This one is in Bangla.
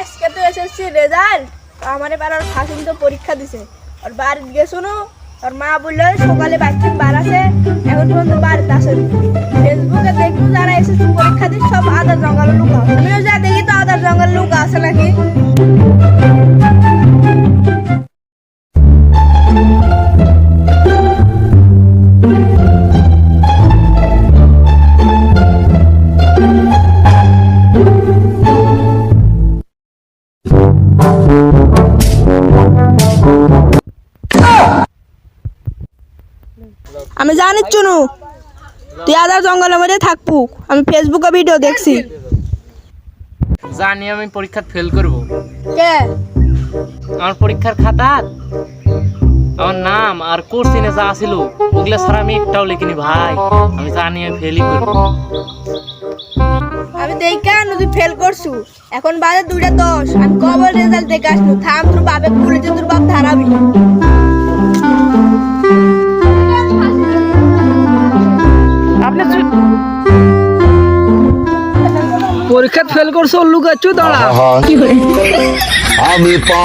আজকে তো এসেছি রেজাল্ট আমার এবার ওর ফাঁসিন তো পরীক্ষা দিছে। ওর বাড়িতে গেছো না ওর মা বলল, সকালে বাচ্চা বার আছে, এখন পর্যন্ত বাড়িতে আসেনি ফেসবুকে দেখব যারা এসএসসি পরীক্ষা দিচ্ছে সব আদার জঙ্গলের লোক আমিও যা দেখি তো আদার জঙ্গলের লোক আছে নাকি? আমি জানি চুনু তুই আদার জঙ্গলের মধ্যে থাকব। আমি ফেসবুকে ভিডিও দেখছি। জানি আমি পরীক্ষা ফেল করব। কে? আমার পরীক্ষার খাতাত? আমার নাম আর কোশ্চিনে যা আছিল ওগুলা ছাড়া আমি একটাও লিখিনি ভাই। আমি জানি আমি ফেলই করব। দেখা তুই ফেল করছু। এখন বাজে দুইটা দশ আমি কবে রেজাল্ট দেখে আসনু থাম তোর বাপে পুলিশে তোর বাপ ধারাবি। পরীক্ষা ফেল করছ লুকাচ্ছ দাঁড়া আমি পা